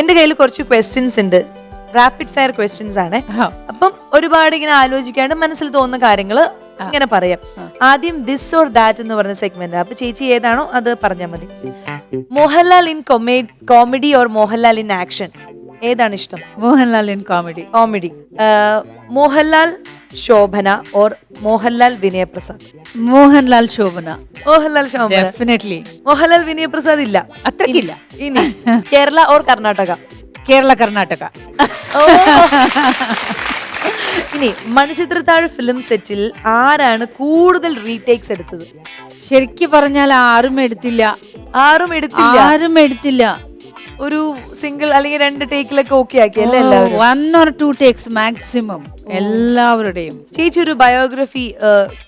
എന്റെ കയ്യിൽ കുറച്ച് ക്വസ്റ്റ്യൻസ് ഉണ്ട്. റാപ്പിഡ് ഫയർ ക്വസ്റ്റ്യൻസ് ആണ്. അപ്പം ഒരുപാട് ഇങ്ങനെ ആലോചിക്കാണ്ട് മനസ്സിൽ തോന്നുന്ന കാര്യങ്ങൾ ഇങ്ങനെ പറയാം. ആദ്യം ദിസ് ഓർ ദാറ്റ് എന്ന് പറഞ്ഞ സെഗ്മെന്റ് അപ്പൊ ചേച്ചി ഏതാണോ അത് പറഞ്ഞാൽ മതി. Mohanlal in comedy or Mohanlal in action ഏതാണ് ഇഷ്ടം? Mohanlal in comedy comedy Mohanlal Shobana or Mohanlal Vinayaprasad? Mohanlal Shobana. Mohanlal Shobana. Definitely Mohanlal Vinayaprasad ഇല്ല. അത്രയ്ക്കില്ല ഇനി കേരള ഓർ കർണാടക? കേരള കർണാടക. ഇനി മണിച്ചിത്രത്താഴ് ഫിലിം സെറ്റിൽ ആരാണ് കൂടുതൽ റീടേക്സ് എടുത്തത്? ശരിക്കും പറഞ്ഞാൽ ആരും എടുത്തില്ല. ആരും എടുത്തില്ല. ആരും എടുത്തില്ല. ഒരു സിംഗിൾ അല്ലെങ്കിൽ രണ്ട് ടേക്കിലൊക്കെ ഓക്കെ ആക്കി അല്ലേ എല്ലാവരും? One or two takes maximum എല്ലാവരുടെയും. ചേച്ചി ഒരു ബയോഗ്രഫി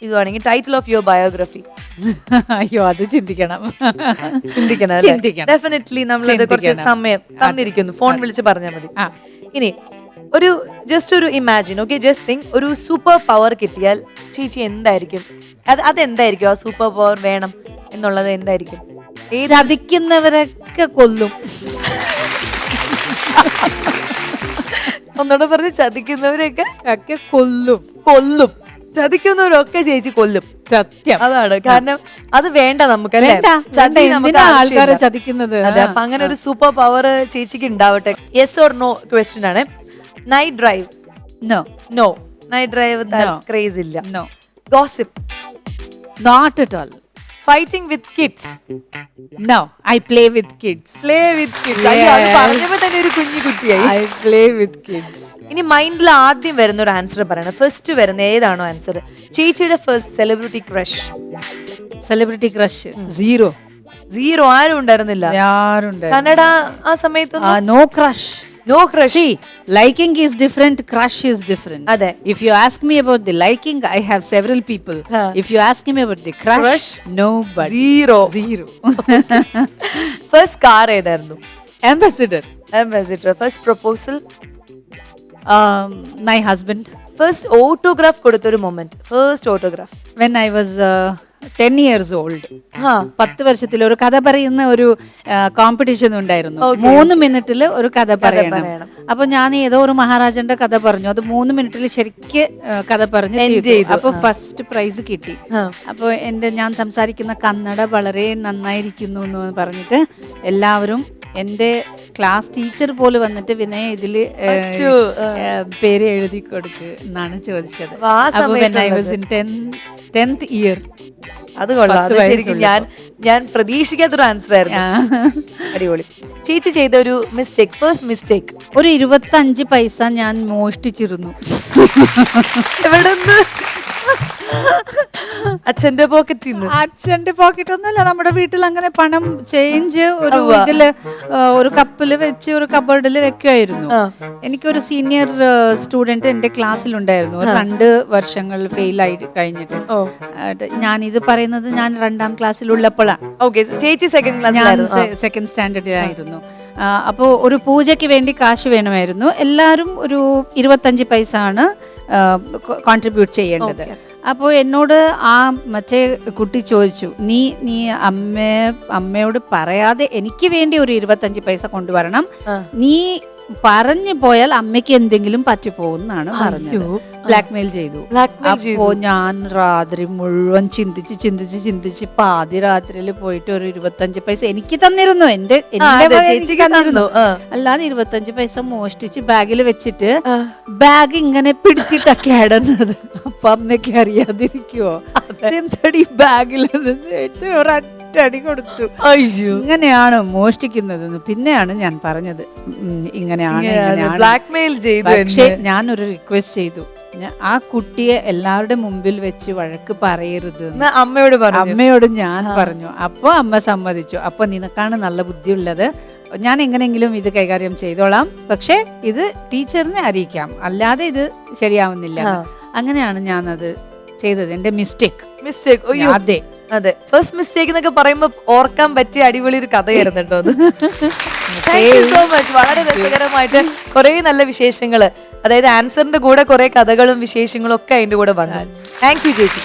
ഇതുവാണെങ്കിൽ ടൈറ്റിൽ ഓഫ് യുവർ ബയോഗ്രഫി അയ്യോ അത് ചിന്തിക്കണം. ചിന്തിക്കണം ചിന്തിക്കണം. ഡെഫിനറ്റ്ലി നമ്മളത് കുറച്ച് സമയം തന്നിരിക്കുന്നു. ഫോൺ വിളിച്ച് പറഞ്ഞാൽ മതി. ഇനി ഒരു ജസ്റ്റ് ഒരു ഇമാജിൻ ഓക്കെ ജസ്റ്റ് തിങ്ക് ഒരു സൂപ്പർ പവർ കിട്ടിയാൽ ചേച്ചി എന്തായിരിക്കും? അത് അതെന്തായിരിക്കും? ആ സൂപ്പർ പവർ വേണം എന്നുള്ളത് എന്തായിരിക്കും? ചതിക്കുന്നവരൊക്കെ കൊല്ലും. ഒന്നുകൂടെ പറഞ്ഞ് ചതിക്കുന്നവരെയൊക്കെ ഒക്കെ കൊല്ലും. കൊല്ലും. ചതിക്കുന്നവരൊക്കെ ചേച്ചി കൊല്ലും. സത്യം. അതാണ്. കാരണം അത് വേണ്ട നമുക്ക് അല്ലേ? ചതി നമുക്ക് ആൾക്കാരെ ചതിക്കുന്നത്? അതെ അപ്പൊ അങ്ങനെ ഒരു സൂപ്പർ പവർ ചേച്ചിക്ക് ഉണ്ടാവട്ടെ. യെസ് ഓർ നോ ക്വസ്റ്റ്യൻ ആണ്. Night drive no no night drive. Craze ഇല്ല. No gossip not at all fighting with kids no I play with kids play with kids പറഞ്ഞപ്പോ തന്നെ ഒരു കുഞ്ഞു കുട്ടിയായി. ഐ പ്ലേ വിത്ത് കിഡ്സ് ഇനി മൈൻഡിൽ ആദ്യം വരുന്ന ഒരു ആൻസർ പറയണം. ഫസ്റ്റ് വരുന്ന ഏതാണോ ആൻസർ ചേച്ചിയുടെ first celebrity crush celebrity crush zero zero ആരും ഉണ്ടായിരുന്നില്ല. കന്നഡ ആ സമയത്ത് no crush No crush See, liking is different, crush is different. അതെ. If you ask me about the liking, I have several people. Huh. If you ask me about the crush, Crush? nobody. Zero Zero. First car ഏതായിരുന്നു Ambassador. Ambassador first proposal Um, my husband. First autograph കൊടുത്തൊരു moment first autograph When I was 10 years old. ആ പത്ത് വർഷത്തിൽ ഒരു കഥ പറയുന്ന ഒരു competition ഉണ്ടായിരുന്നു മൂന്ന് മിനിറ്റിൽ ഒരു കഥ പറയണം. അപ്പൊ ഞാൻ ഏതോ ഒരു മഹാരാജന്റെ കഥ പറഞ്ഞു അത് മൂന്ന് മിനിറ്റിൽ ശരിക്ക് കഥ പറഞ്ഞു. അപ്പൊ ഫസ്റ്റ് പ്രൈസ് കിട്ടി അപ്പൊ എന്റെ ഞാൻ സംസാരിക്കുന്ന കന്നഡ വളരെ നന്നായിരിക്കുന്നു എന്ന് പറഞ്ഞിട്ട് എല്ലാവരും എന്റെ ക്ലാസ് ടീച്ചർ പോലും വന്നിട്ട് വിനയ ഇതിൽ. പേര് എഴുതി കൊടുക്ക് എന്നാണ് ചോദിച്ചത് അപ്പൊ ആ അപ്പോൾ when I was സമയത്തുള്ളത്. in 10th ഇയർ അത് കൊള്ളാം. അത് ശരിക്കും ഞാൻ ഞാൻ പ്രതീക്ഷിക്കാത്തൊരു ആൻസർ ആയിരുന്നു. അടിപൊളി. ചേച്ചി ചെയ്ത ഒരു മിസ്റ്റേക്ക് ഫസ്റ്റ് മിസ്റ്റേക്ക് ഒരു ഇരുപത്തഞ്ച് പൈസ ഞാൻ മോഷ്ടിച്ചിരുന്നു. എവിടെ നിന്ന് അച്ഛന്റെ പോക്കറ്റിൽ നിന്ന് അച്ഛന്റെ പോക്കറ്റ് ഒന്നുമല്ല നമ്മുടെ വീട്ടിൽ അങ്ങനെ പണം ചേഞ്ച് ഒരു ഇതിൽ ഒരു കപ്പിൽ വെച്ച് ഒരു കബോർഡിൽ വെക്കുമായിരുന്നു. എനിക്കൊരു സീനിയർ സ്റ്റുഡന്റ് എന്റെ ക്ലാസ്സിലുണ്ടായിരുന്നു ഉണ്ടായിരുന്നു രണ്ട് വർഷങ്ങൾ ഫെയിൽ ആയി കഴിഞ്ഞിട്ട്. ഞാൻ ഇത് പറയുന്നത് ഞാൻ രണ്ടാം ക്ലാസ്സിലുള്ളപ്പോഴാണ് ഓക്കെ ചേച്ചി സെക്കൻഡ് സെക്കൻഡ് സ്റ്റാൻഡേർഡിലായിരുന്നു അപ്പോൾ ഒരു പൂജയ്ക്ക് വേണ്ടി കാശ് വേണമായിരുന്നു. എല്ലാവരും ഒരു ഇരുപത്തഞ്ച് പൈസ ആണ് കോൺട്രിബ്യൂട്ട് ചെയ്യേണ്ടത്. അപ്പോൾ എന്നോട് ആ മറ്റേ കുട്ടി ചോദിച്ചു നീ നീ അമ്മ അമ്മയോട് പറയാതെ എനിക്ക് വേണ്ടി ഒരു ഇരുപത്തഞ്ച് പൈസ കൊണ്ടുവരണം. നീ പറഞ്ഞു പോയാൽ അമ്മയ്ക്ക് എന്തെങ്കിലും പറ്റിപ്പോകുന്നാണ് പറഞ്ഞത്. അയ്യോ. ബ്ലാക്ക് മെയിൽ ചെയ്തു. അപ്പോ ഞാൻ രാത്രി മുഴുവൻ ചിന്തിച്ച് ചിന്തിച്ച് ചിന്തിച്ച് പാതി രാത്രിയിൽ പോയിട്ട് ഒരു ഇരുപത്തഞ്ച് പൈസ എനിക്ക് തന്നിരുന്നു. എന്റെ വക തന്നിരുന്നു. അല്ലാതെ ഇരുപത്തഞ്ച് പൈസ മോഷ്ടിച്ച് ബാഗിൽ വെച്ചിട്ട് ബാഗ് ഇങ്ങനെ പിടിച്ചിട്ടൊക്കെ ഇടുന്നത് അപ്പൊ അമ്മയ്ക്ക് അറിയാതിരിക്കുവോ? എന്തടി ബാഗിൽ എടുത്ത് ഒരൊറ്റടി കൊടുത്തു. ഇങ്ങനെയാണ് മോഷ്ടിക്കുന്നതെന്ന് പിന്നെയാണ് ഞാൻ പറഞ്ഞത്. ഇങ്ങനെയാണ് ബ്ലാക്ക് മെയിൽ ചെയ്തു പക്ഷേ ഞാൻ ഞാനൊരു റിക്വസ്റ്റ് ചെയ്തു. ആ കുട്ടിയെ എല്ലാവരുടെ മുമ്പിൽ വെച്ച് വഴക്ക് പറയരുത്. അമ്മയോട് പറഞ്ഞു. അമ്മയോട് ഞാൻ പറഞ്ഞു. അപ്പൊ അമ്മ സമ്മതിച്ചു. അപ്പൊ നിനക്കാണ് നല്ല ബുദ്ധിയുള്ളത്. ഞാൻ എങ്ങനെങ്കിലും ഇത് കൈകാര്യം ചെയ്തോളാം. പക്ഷേ ഇത് ടീച്ചറിനെ അറിയിക്കാം. അല്ലാതെ ഇത് ശരിയാവുന്നില്ല അങ്ങനെയാണ് ഞാനത് അത് ചെയ്തത്. എന്റെ മിസ്റ്റേക്ക് മിസ്റ്റേക്ക് അതെ അതെ. ഫസ്റ്റ് മിസ്റ്റേക്ക് എന്നൊക്കെ പറയുമ്പോ ഓർക്കാൻ പറ്റിയ അടിപൊളി ഒരു കഥയായിരുന്നു കേട്ടോ അത് താങ്ക് യു സോ മച്ച് വളരെ രസകരമായിട്ട് കുറെ നല്ല വിശേഷങ്ങൾ. അതായത് ആൻസറിന്റെ കൂടെ കുറെ കഥകളും വിശേഷങ്ങളും ഒക്കെ അതിന്റെ കൂടെ വന്നു. താങ്ക് യു ചേച്ചി.